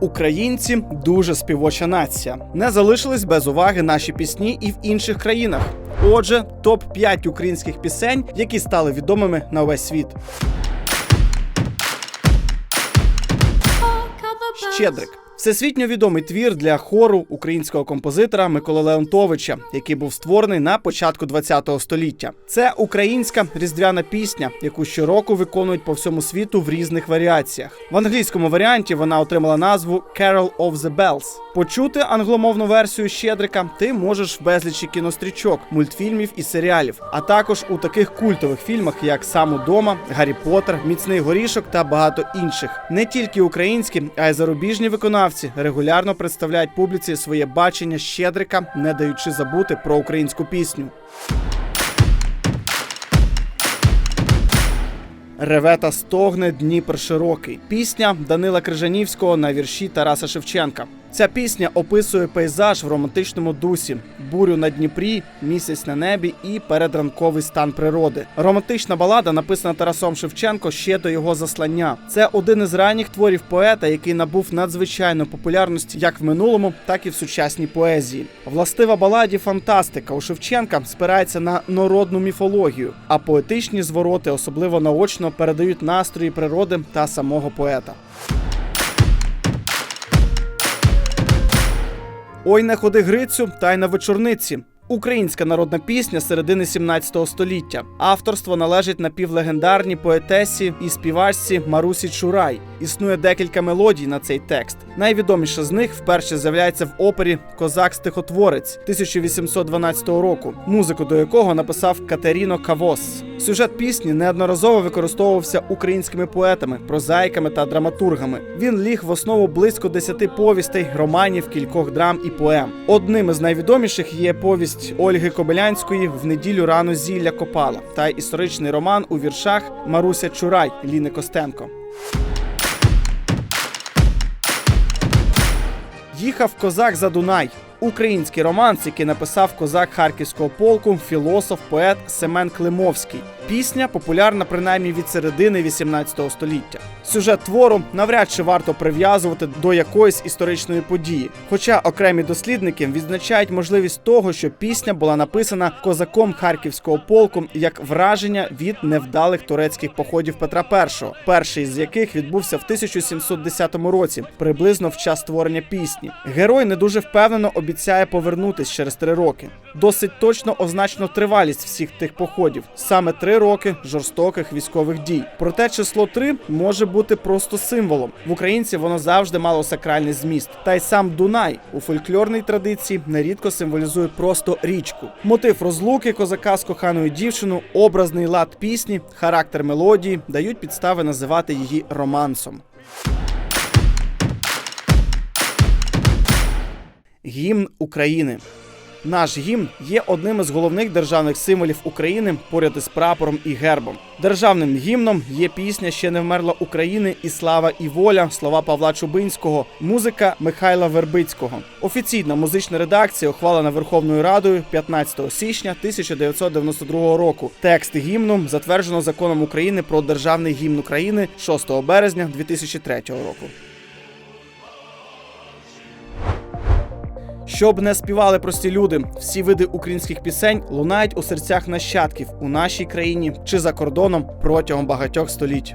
Українці дуже співоча нація. Не залишились без уваги наші пісні і в інших країнах. Отже, топ 5 українських пісень, які стали відомими на весь світ. Щедрик. Всесвітньо відомий твір для хору українського композитора Миколи Леонтовича, який був створений на початку ХХ століття. Це українська різдвяна пісня, яку щороку виконують по всьому світу в різних варіаціях. В англійському варіанті вона отримала назву Carol of the Bells. Почути англомовну версію Щедрика ти можеш в безлічі кінострічок, мультфільмів і серіалів, а також у таких культових фільмах, як Сам удома, Гаррі Поттер, Міцний горішок та багато інших. Не тільки українські, а й зарубіжні виконавці регулярно представляють публіці своє бачення Щедрика, не даючи забути про українську пісню. Реве та стогне Дніпр широкий. Пісня Данила Крижанівського на вірші Тараса Шевченка. Ця пісня описує пейзаж в романтичному дусі, бурю на Дніпрі, місяць на небі і передранковий стан природи. Романтична балада написана Тарасом Шевченко ще до його заслання. Це один із ранніх творів поета, який набув надзвичайну популярність як в минулому, так і в сучасній поезії. Властива баладі фантастика у Шевченка спирається на народну міфологію, а поетичні звороти особливо наочно передають настрої природи та самого поета. Ой, не ходи Грицю, та й на вечорниці. Українська народна пісня середини 17 століття. Авторство належить напівлегендарній поетесі і співачці Марусі Чурай. Існує декілька мелодій на цей текст. Найвідоміша з них вперше з'являється в опері Козак-стихотворець 1812 року, музику до якого написав Катеріно Кавос. Сюжет пісні неодноразово використовувався українськими поетами, прозаїками та драматургами. Він ліг в основу близько десяти повістей, романів, кількох драм і поем. Одним із найвідоміших є повість Ольги Кобилянської в неділю рано зілля копала та історичний роман у віршах Маруся Чурай Ліни Костенко. Їхав козак за Дунай. Український романс, який написав козак харківського полку, філософ, поет Семен Климовський. Пісня популярна принаймні від середини 18 століття. Сюжет твору навряд чи варто прив'язувати до якоїсь історичної події. Хоча окремі дослідники відзначають можливість того, що пісня була написана козаком харківського полку як враження від невдалих турецьких походів Петра І, перший з яких відбувся в 1710 році, приблизно в час створення пісні. Герой не дуже впевнено обіцяє повернутись через три роки. Досить точно означено тривалість всіх тих походів саме три роки жорстоких військових дій. Проте число три може бути просто символом. В українців воно завжди мало сакральний зміст. Та й сам Дунай у фольклорній традиції нерідко символізує просто річку. Мотив розлуки козака з коханою дівчиною, образний лад пісні, характер мелодії дають підстави називати її романсом. Гімн України. Наш гімн є одним із головних державних символів України поряд із прапором і гербом. Державним гімном є пісня Ще не вмерла України і слава і воля слова Павла Чубинського, музика Михайла Вербицького. Офіційна музична редакція ухвалена Верховною Радою 15 січня 1992 року. Текст гімну затверджено законом України про державний гімн України 6 березня 2003 року. Щоб не співали прості люди, всі види українських пісень лунають у серцях нащадків у нашій країні чи за кордоном протягом багатьох століть.